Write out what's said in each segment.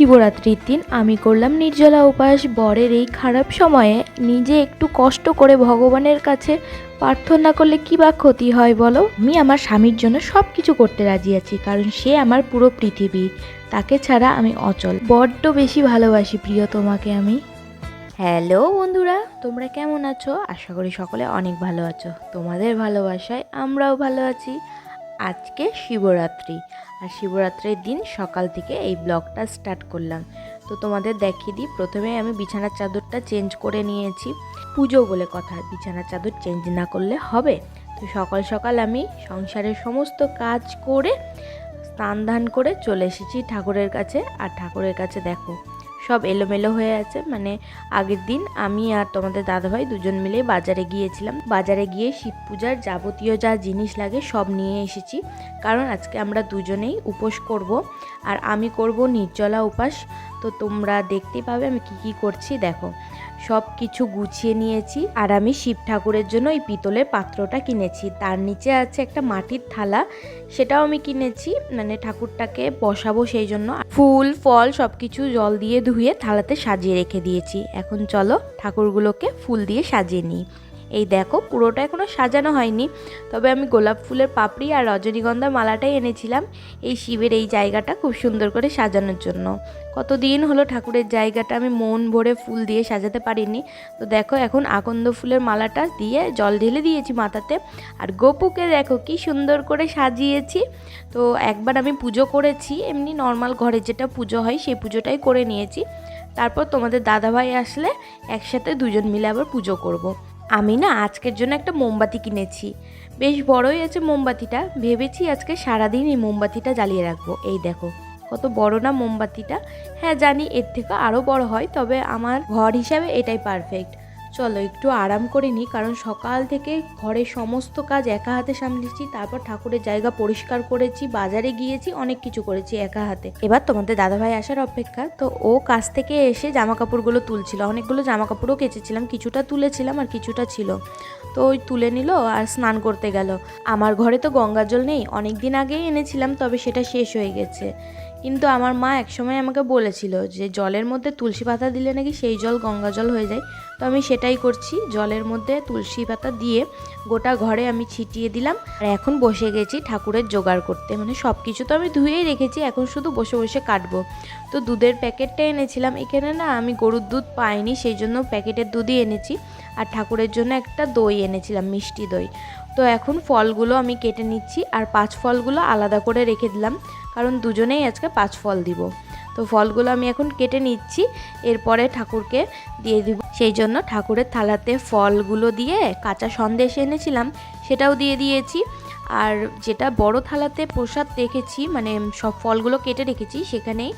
শিবরাত্রির দিন আমি করলাম নির্জলা উপাস। বরের এই খারাপ সময়ে নিজে একটু কষ্ট করে ভগবানের কাছে প্রার্থনা করলে কি বা ক্ষতি হয় বলো? আমি আমার স্বামীর জন্য সব কিছু করতে রাজি আছি, কারণ সে আমার পুরো পৃথিবী। তাকে ছাড়া আমি অচল। বড্ড বেশি ভালোবাসি প্রিয় তোমাকে আমি। হ্যালো বন্ধুরা, তোমরা কেমন আছো? আশা করি সকলে অনেক ভালো আছো। তোমাদের ভালোবাসায় আমরাও ভালো আছি। আজকে শিবরাত্রি। আর শিবরাত্রির দিন সকাল থেকে এই ব্লগটা স্টার্ট করলাম। তো তোমাদের দেখিয়ে দিই প্রথমে আমি বিছানার চাদরটা চেঞ্জ করে নিয়েছি। পুজো বলে কথা, বিছানার চাদর চেঞ্জ না করলে হবে? তো সকাল সকাল আমি সংসারের সমস্ত কাজ করে স্নান ধান করে চলে এসেছি ঠাকুরের কাছে। আর ঠাকুরের কাছে দেখো সব এলোমেলো হয়ে আছে। মানে আগের দিন আমি আর তোমাদের দাদাভাই দুজন মিলে বাজারে গিয়েছিলাম। বাজারে গিয়ে শিব পূজার যাবতীয় যা জিনিস লাগে সব নিয়ে এসেছি। কারণ আজকে আমরা দুজনেই উপোস করব আর আমি করব নির্জলা উপাস। তো তোমরা দেখতেই পাবে আমি কি কি করছি, দেখো। সব কিছু গুছিয়ে নিয়েছি আর আমি শিব ঠাকুরের জন্য এই পিতলের পাত্রটা কিনেছি। তার নিচে আছে একটা মাটির থালা, সেটাও আমি কিনেছি। মানে ঠাকুরটাকে বসাবো সেই জন্য। ফুল, ফল সব কিছু জল দিয়ে ধুয়ে থালাতে সাজিয়ে রেখে দিয়েছি। এখন চলো ঠাকুরগুলোকে ফুল দিয়ে সাজিয়ে নিই। এই দেখো পুরোটা এখনও সাজানো হয়নি। তবে আমি গোলাপ ফুলের পাপড়ি আর রজনীগন্ধা মালাটাই এনেছিলাম এই শিবের এই জায়গাটা খুব সুন্দর করে সাজানোর জন্য। কতদিন হলো ঠাকুরের জায়গাটা আমি মন ভরে ফুল দিয়ে সাজাতে পারিনি। তো দেখো, এখন আকন্দ ফুলের মালাটা দিয়ে জল ঢেলে দিয়েছি মাথাতে। আর গোপুকে দেখো কি সুন্দর করে সাজিয়েছি। তো একবার আমি পুজো করেছি, এমনি নর্মাল ঘরে যেটা পুজো হয় সেই পুজোটাই করে নিয়েছি। তারপর তোমাদের দাদাভাই আসলে একসাথে দুজন মিলে আবার পুজো করব। আমি না আজকের জন্য একটা মোমবাতি কিনেছি। বেশ বড়ই আছে মোমবাতিটা। ভেবেছি আজকে সারাদিন এই মোমবাতিটা জ্বালিয়ে রাখব। এই দেখো, কত বড় না মোমবাতিটা। হ্যাঁ জানি এর থেকে আরও বড় হয়, তবে আমার ঘর হিসাবে এটাই পারফেক্ট চলো, একটু আরাম করে নিই, কারণ সকাল থেকে ঘরের সমস্ত কাজ একা হাতে সামলেছি, তারপর ঠাকুরের জায়গা পরিষ্কার করেছি, বাজারে গিয়েছি, অনেক কিছু করেছি একা হাতে। এবার তোমাদের দাদাভাই আসার অপেক্ষা, তো ও কাছ থেকে এসে জামা কাপড়গুলো তুলছিল, অনেকগুলো জামা কাপড়ও কেচেছিলাম, কিছুটা তুলেছিলাম আর কিছুটা ছিল। তো ওই তুলে নিল আর স্নান করতে গেল। আমার ঘরে তো গঙ্গা জল নেই অনেক দিন আগেই এনেছিলাম, তবে সেটা শেষ হয়ে গেছে। কিন্তু আমার মা একসময় আমাকে বলেছিল যে জলের মধ্যে তুলসী পাতা দিলে নাকি সেই জল গঙ্গা জল হয়ে যায়। তো আমি সেটাই করছি, জলের মধ্যে তুলসী পাতা দিয়ে গোটা ঘরে আমি ছিটিয়ে দিলাম। আর এখন বসে গেছি ঠাকুরের জোগাড় করতে। মানে সব কিছু তো আমি ধুয়েই রেখেছি, এখন শুধু বসে বসে কাটবো। তো দুধের প্যাকেটটা এনেছিলাম। এখানে না আমি গরুর দুধ পাইনি, সেই জন্য প্যাকেটের দুধই এনেছি। আর ঠাকুরের জন্য একটা দই এনেছিলাম, মিষ্টি দই। তো এখন ফলগুলো আমি কেটে নিচ্ছি আর পাঁচ ফলগুলো আলাদা করে রেখে দিলাম, কারণ দুজনেই আজকে পাঁচ ফল দিব। তো ফলগুলো আমি এখন কেটে নিচ্ছি, এরপরে ঠাকুরকে দিয়ে দিব। সেই জন্য ঠাকুরের থালাতে ফলগুলো দিয়ে কাঁচা সন্দেশ এনেছিলাম, সেটাও দিয়ে দিয়েছি। আর যেটা বড় থালাতে প্রসাদ রেখেছি মানে সব ফলগুলো কেটে রেখেছি সেখানেই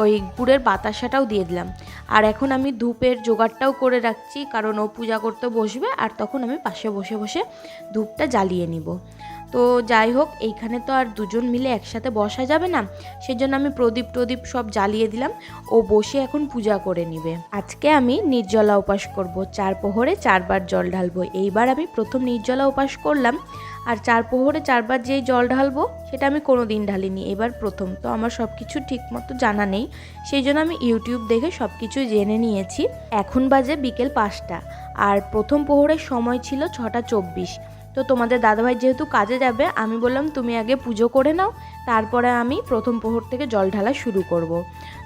ওই গুড়ের বাতাসাটাও দিয়ে দিলাম। আর এখন আমি ধূপের জোগাড়টাও করে রাখছি, কারণ ও পূজা করতে বসবে, আর তখন আমি পাশে বসে বসে ধূপটা জ্বালিয়ে নিব। তো যাই হোক, এইখানে তো আর দুজন মিলে একসাথে বসা যাবে না। সেজন্য আমি প্রদীপ টদীপ সব জ্বালিয়ে দিলাম। ও বসে এখন পূজা করে নিবে। আজকে আমি নির্জলা উপাস করব। চার প্রহরে চারবার জল ঢালবো। এইবার আমি প্রথম নির্জলা উপাস করলাম। আর চার প্রহরে চারবার যেই জল ঢালবো, সেটা আমি কোনো দিন ঢালিনি। এবার প্রথম। তো আমার সব কিছু ঠিকমতো জানা নেই। সেই জন্য আমি ইউটিউব দেখে সব কিছু জেনে নিয়েছি। এখন বাজে বিকেল পাঁচটা। আর প্রথম প্রহরের সময় ছিল ছটা চব্বিশ। তো তোমাদের দাদাভাই যেহেতু কাজে যাবে, আমি বললাম তুমি আগে পুজো করে নাও, তারপরে আমি প্রথম প্রহর থেকে জল ঢালা শুরু করব।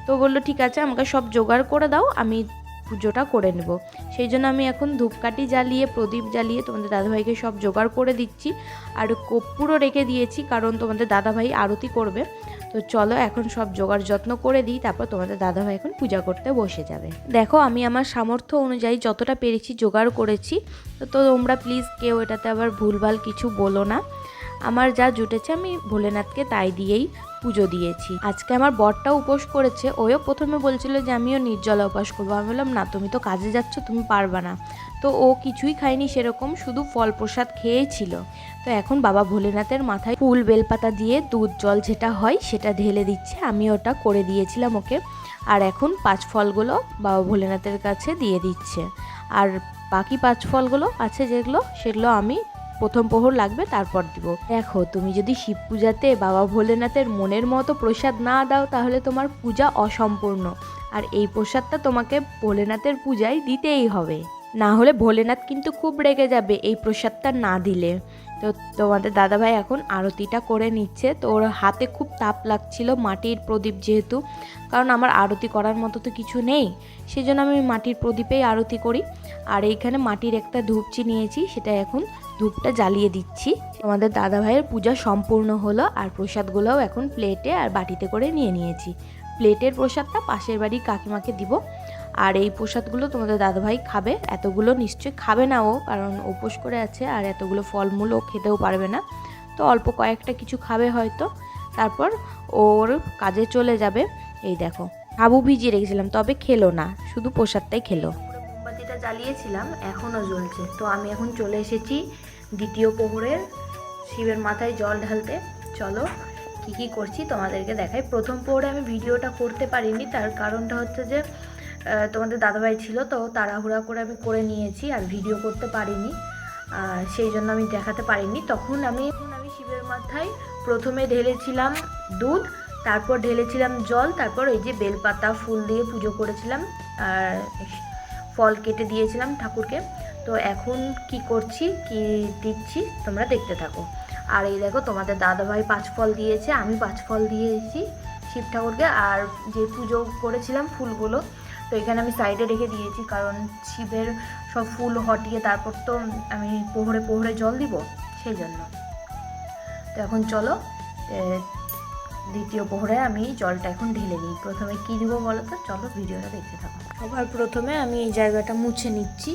তো বলল, ঠিক আছে, আমাকে সব জোগাড় করে দাও, আমি পুজোটা করে নেব। সেই জন্য আমি এখন ধূপকাঠি জ্বালিয়ে, প্রদীপ জ্বালিয়ে তোমাদের দাদাভাইকে সব জোগাড় করে দিচ্ছি। আর কর্পূরও রেখে দিয়েছি, কারণ তোমাদের দাদাভাই আরতি করবে। তো চলো এখন সব জোগাড় যত্ন করে দিই, তারপর তোমাদের দাদাভাই এখন পূজা করতে বসে যাবে। দেখো, আমি আমার সামর্থ্য অনুযায়ী যতটা পেরেছি জোগাড় করেছি, তো তোমরা প্লিজ কেউ এটাতে আবার ভুলভাল কিছু বলো না। আমার যা জুটেছে আমি ভোলেনাথকে তাই দিয়েই পুজো দিয়েছি। আজকে আমার বরটা উপোস করেছে ওও প্রথমে বলছিল যে আমিও নির্জলা উপাস করব। আমি বললাম, না, তুমি তো কাজে যাচ্ছ, তুমি পারবা না। তো ও কিছুই খায়নি সেরকম, শুধু ফল প্রসাদ খেয়েই ছিল তো এখন বাবা ভোলেনাথের মাথায় ফুল বেলপাতা দিয়ে দুধ জল যেটা হয় সেটা ঢেলে দিচ্ছে, আমি ওটা করে দিয়েছিলাম ওকে। আর এখন পাঁচ ফলগুলো বাবা ভোলেনাথের কাছে দিয়ে দিচ্ছে। আর বাকি পাঁচ ফলগুলো আছে যেগুলো, সেগুলো আমি প্রথম প্রহর লাগবে, তারপর দিব। দেখো, তুমি যদি শিব পূজাতে, বাবা ভোলেনাথের মনের মতো প্রসাদ না দাও, তাহলে তোমার পূজা অসম্পূর্ণ। আর এই প্রসাদটা তোমাকে ভোলেনাথের পূজায় দিতেই হবে। না হলে ভোলেনাথ কিন্তু খুব রেগে যাবে এই প্রসাদটা না দিলে। তো তোমাদের দাদাভাই এখন আরতিটা করে নিচ্ছে। তো ওর হাতে খুব তাপ লাগছিল মাটির প্রদীপ যেহেতু। কারণ আমার আরতি করার মতো তো কিছু নেই। সেই জন্য আমি মাটির প্রদীপেই আরতি করি। আর এইখানে মাটির একটা ধূপচি নিয়েছি, সেটা এখন ধূপটা জ্বালিয়ে দিচ্ছি। আমাদের দাদাভাইয়ের পূজা সম্পূর্ণ হলো আর প্রসাদগুলোও এখন প্লেটে আর বাটিতে করে নিয়ে নিয়েছি। প্লেটের প্রসাদটা পাশের বাড়ি কাকিমাকে দিব। আর এই প্রসাদগুলো তোমাদের দাদাভাই খাবে। এতগুলো নিশ্চয়ই খাবে না ও, কারণ উপোস করে আছে আর এতগুলো ফলমূল ও খেতেও পারবে না। তো অল্প কয়েকটা কিছু খাবে হয়তো। তারপর ওর কাজে চলে যাবে। এই দেখো সাবু ভিজিয়ে রেখেছিলাম, তবে খেলো না। শুধু প্রসাদটাই খেলো। মোমবাতিটা জ্বালিয়েছিলাম এখনও জ্বলছে। তো আমি এখন চলে এসেছি দ্বিতীয় প্রহরের শিবের মাথায় জল ঢালতে। চলো কি কি করছি তোমাদেরকে দেখাই। প্রথম প্রহরে আমি ভিডিওটা করতে পারিনি, তার কারণটা হচ্ছে যে তোমাদের দাদাভাই ছিল, তো তাড়াহুড়া করে আমি করে নিয়েছি আর ভিডিও করতে পারিনি। সেই জন্য আমি দেখাতে পারিনি। তখন আমি এখন আমি শিবের মাথায় প্রথমে ঢেলেছিলাম দুধ, তারপর ঢেলেছিলাম জল, তারপর এই যে বেলপাতা, ফুল দিয়ে পুজো করেছিলাম। আর ফল কেটে দিয়েছিলাম ঠাকুরকে। তো এখন কি করছি, কি দিচ্ছি তোমরা দেখতে থাকো। আর এই দেখো তোমাদের দাদাভাই পাঁচ ফল দিয়েছে, আমি পাঁচ ফল দিয়েছি শিব ঠাকুরকে। আর যে পুজো করেছিলাম ফুলগুলো, তো এখানে আমি সাইডে রেখে দিয়েছি, কারণ শিবের সব ফুল হটিয়ে তারপর তো আমি পোহরে পোহরে জল দিব, সেই জন্য। তো এখন চলো দ্বিতীয় পোহরে আমি জলটা এখন ঢেলে নিই। প্রথমে কী দিব বলো তো চলো ভিডিওটা দেখতে থাকো। সবার প্রথমে আমি এই জায়গাটা মুছে নিচ্ছি।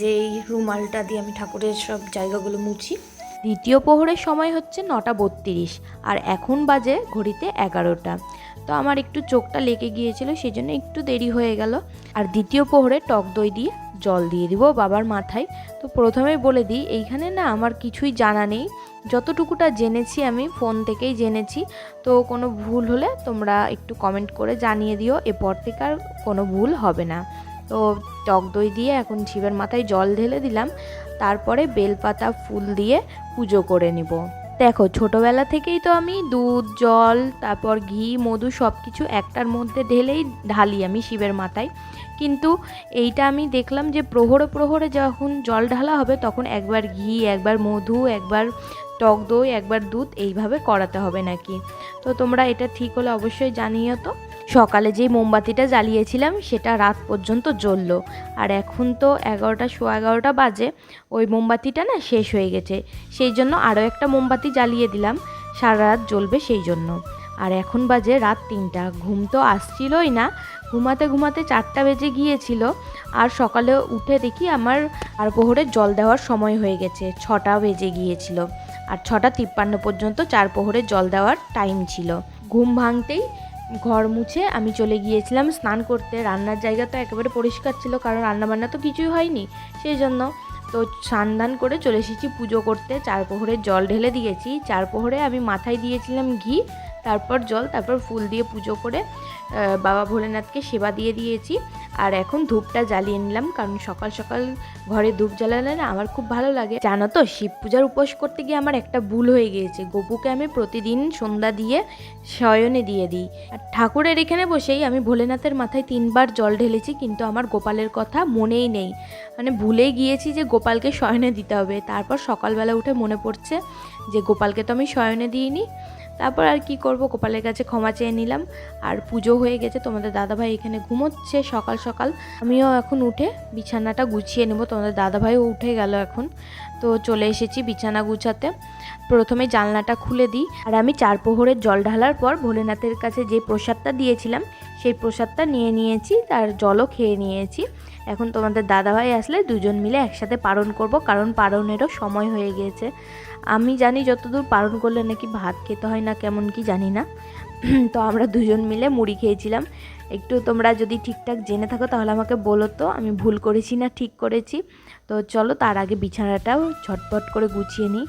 যে এই রুমালটা দিয়ে আমি ঠাকুরের সব জায়গাগুলো মুছি। দ্বিতীয় প্রহরের সময় হচ্ছে নটা বত্রিশ আর এখন বাজে ঘড়িতে এগারোটা। তো আমার একটু চোখটা লেগে গিয়েছিল সেই জন্য একটু দেরি হয়ে গেল। আর দ্বিতীয় প্রহরে টক দই দিয়ে জল দিয়ে দিব বাবার মাথায়। তো প্রথমেই বলে দিই, এইখানে না আমার কিছুই জানা নেই। যতটুকুটা জেনেছি আমি ফোন থেকেই জেনেছি। তো কোনো ভুল হলে তোমরা একটু কমেন্ট করে জানিয়ে দিও, এরপর থেকে আর কোনো ভুল হবে না। তো টক দই দিয়ে এখন শিবের মাথায় জল ঢেলে দিলাম। তারপরে বেলপাতা, ফুল দিয়ে পুজো করে নিব। দেখো, ছোটোবেলা থেকেই তো আমি দুধ, জল, তারপর ঘি, মধু সব কিছু একটার মধ্যে ঢেলেই ঢালি আমি শিবের মাথায়। কিন্তু এইটা আমি দেখলাম যে প্রহরে প্রহরে যখন জল ঢালা হবে তখন একবার ঘি, একবার মধু, একবার টক দই, একবার দুধ এইভাবে করাতে হবে নাকি? তো তোমরা এটা ঠিক হলে অবশ্যই জানিও তো। সকালে যেই মোমবাতিটা জ্বালিয়েছিলাম, সেটা রাত পর্যন্ত জ্বললো। আর এখন তো এগারোটা, সোয়া এগারোটা বাজে, ওই মোমবাতিটা না শেষ হয়ে গেছে। সেই জন্য আরও একটা মোমবাতি জ্বালিয়ে দিলাম, সারা রাত জ্বলবে সেই জন্য। আর এখন বাজে রাত তিনটা, ঘুম তো আসছিলই না। ঘুমাতে ঘুমাতে চারটা বেজে গিয়েছিল, আর সকালে উঠে দেখি আমার আর প্রহরে জল দেওয়ার সময় হয়ে গেছে, ছটা বেজে গিয়েছিল। আর ছটা তিপ্পান্ন পর্যন্ত চার প্রহরে জল দেওয়ার টাইম ছিল। ঘুম ভাঙতেই ঘর মুছে আমি চলে গিয়েছিলাম স্নান করতে। রান্নার জায়গা তো একেবারে পরিষ্কার ছিল, কারণ রান্নাবান্না তো কিছুই হয়নি। সেই জন্য তো স্নান দান করে চলে এসেছি পুজো করতে। চার প্রহরে জল ঢেলে দিয়েছি। চার প্রহরে আমি মাথায় দিয়েছিলাম ঘি। তারপর জল, তারপর ফুল দিয়ে পুজো করে বাবা ভোলেনাথকে সেবা দিয়ে দিয়েছি। আর এখন ধূপটা জ্বালিয়ে নিলাম, কারণ সকাল সকাল ঘরে ধূপ জ্বালালে না আমার খুব ভালো লাগে। জানো তো, শিব পূজার উপোস করতে গিয়ে আমার একটা ভুল হয়ে গিয়েছে। গপুকে আমি প্রতিদিন সন্ধ্যা দিয়ে শয়নে দিয়ে দিই। আর ঠাকুরের এখানে বসেই আমি ভোলেনাথের মাথায় তিনবার জল ঢেলেছি, কিন্তু আমার গোপালের কথা মনেই নেই। মানে ভুলে গিয়েছি যে গোপালকে শয়নে দিতে হবে। তারপর সকালবেলা উঠে মনে পড়ছে যে গোপালকে তো আমি শয়নে দিইনি। তারপর আর কি করব? গোপালের কাছে ক্ষমা চেয়ে নিলাম। আর পুজো হয়ে গেছে, তোমাদের দাদাভাই এখানে ঘুমোচ্ছে সকাল সকাল। আমিও এখন উঠে বিছানাটা গুছিয়ে নেব। তোমাদের দাদাভাইও উঠে গেল এখন। তো চলে এসেছি বিছানা গুছাতে। প্রথমে জানলাটা খুলে দিই। আর আমি চার প্রহরের জল ঢালার পর ভোলেনাথের কাছে যে প্রসাদটা দিয়েছিলাম সেই প্রসাদটা নিয়ে নিয়েছি, তার জলও খেয়ে নিয়েছি। এখন তোমাদের দাদাভাই আসলে দুজন মিলে একসাথে পালন করব, কারণ পালনেরও সময় হয়ে গিয়েছে। আমি জানি যতদূর পালন করলে নাকি ভাত খেতে হয় না, কেমন কি জানি না। তো আমরা দুজন মিলে মুড়ি খেয়েছিলাম। একটু তোমরা যদি ঠিকঠাক জেনে থাকো তাহলে আমাকে বলো তো, আমি ভুল করেছি না ঠিক করেছি? তো চলো তার আগে বিছানাটাও ঝটপট করে গুছিয়ে নিই।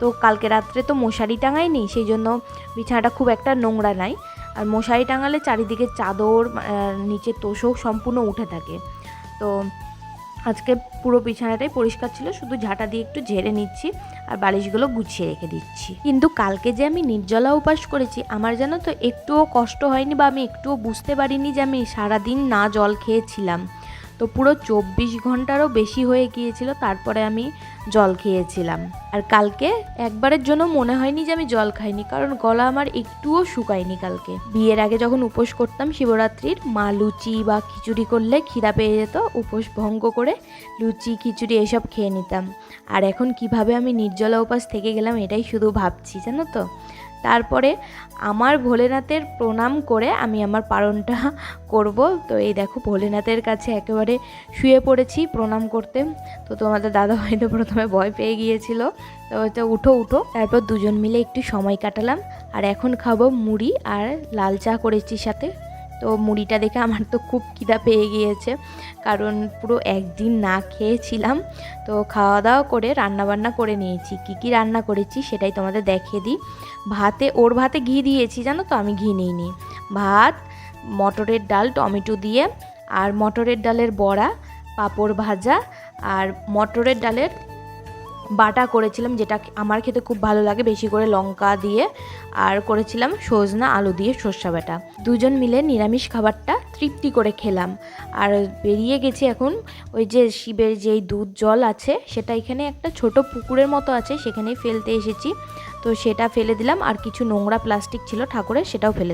তো কালকে রাত্রে তো মশারি টাঙাইনি, সেই জন্য বিছানাটা খুব একটা নোংরা নাই। আর মশারি টাঙালে চারিদিকে চাদর নিচে তোষক সম্পূর্ণ উঠে থাকে। তো আজকে পুরো বিছানাটাই পরিষ্কার ছিল, শুধু ঝাঁটা দিয়ে একটু ঝেড়ে নিচ্ছি আর বালিশগুলো গুছিয়ে রেখে দিচ্ছি। কিন্তু কালকে যে আমি নির্জলা উপাস করেছি, আমার যেন তো একটুও কষ্ট হয়নি বা আমি একটুও বুঝতে পারিনি যে আমি সারাদিন না জল খেয়েছিলাম। তো পুরো চব্বিশ ঘন্টারও বেশি হয়ে গিয়েছিল, তারপরে আমি জল খেয়েছিলাম। আর কালকে একবারের জন্য মনে হয়নি যে আমি জল খাইনি, কারণ গলা আমার একটুও শুকায়নি কালকে। বিয়ের আগে যখন উপোস করতাম, শিবরাত্রির মা লুচি বা খিচুড়ি করলে খিদা পেয়ে যেত, উপোস ভঙ্গ করে লুচি, খিচুড়ি এসব খেয়ে নিতাম। আর এখন কীভাবে আমি নির্জলা উপাস থেকে গেলাম এটাই শুধু ভাবছি, জানো তো? তারপরে আমার ভোলেনাথের প্রণাম করে আমি আমার পারণটা করব। তো এই দেখো, ভোলেনাথের কাছে একেবারে শুয়ে পড়েছি প্রণাম করতে। তো তোমাদের দাদা তো প্রথমে ভয় পেয়ে গিয়েছিল। তো হয়তো উঠো উঠো। তারপর দুজন মিলে একটু সময় কাটালাম। আর এখন খাব মুড়ি আর লাল চা করেছি সাথে। তো মুড়িটা দেখে আমার তো খুব খিদা পেয়ে গিয়েছে। কারণ পুরো একদিন না খেয়েছিলাম। তো খাওয়া দাওয়া করে রান্নাবান্না করে নিয়েছি। কী কী রান্না করেছি সেটাই তোমাদের দেখিয়ে দিই। ভাতে, ওর ভাতে ঘি দিয়েছি, জানো তো? আমি ঘি নিইনি। ভাত, মটরের ডাল, টমেটো দিয়ে, আর মটরের ডালের বড়া, পাঁপড় ভাজা, আর মটরের ডালের বাটা করেছিলাম, যেটা আমার খেতে খুব ভালো লাগে, বেশি করে লঙ্কা দিয়ে, আর করেছিলাম সজনা আলু দিয়ে সর্ষা বাটা। দুজন মিলে নিরামিষ খাবারটা তৃপ্তি করে খেলাম। আর বেরিয়ে গেছি এখন, ওই যে শিবের যেই দুধ জল আছে, সেটা এখানে একটা ছোট পুকুরের মতো আছে, সেখানেই ফেলতে এসেছি। তো সেটা ফেলে দিলাম, আর কিছু নোংরা প্লাস্টিক ছিল ঠাকুরের, সেটাও ফেলে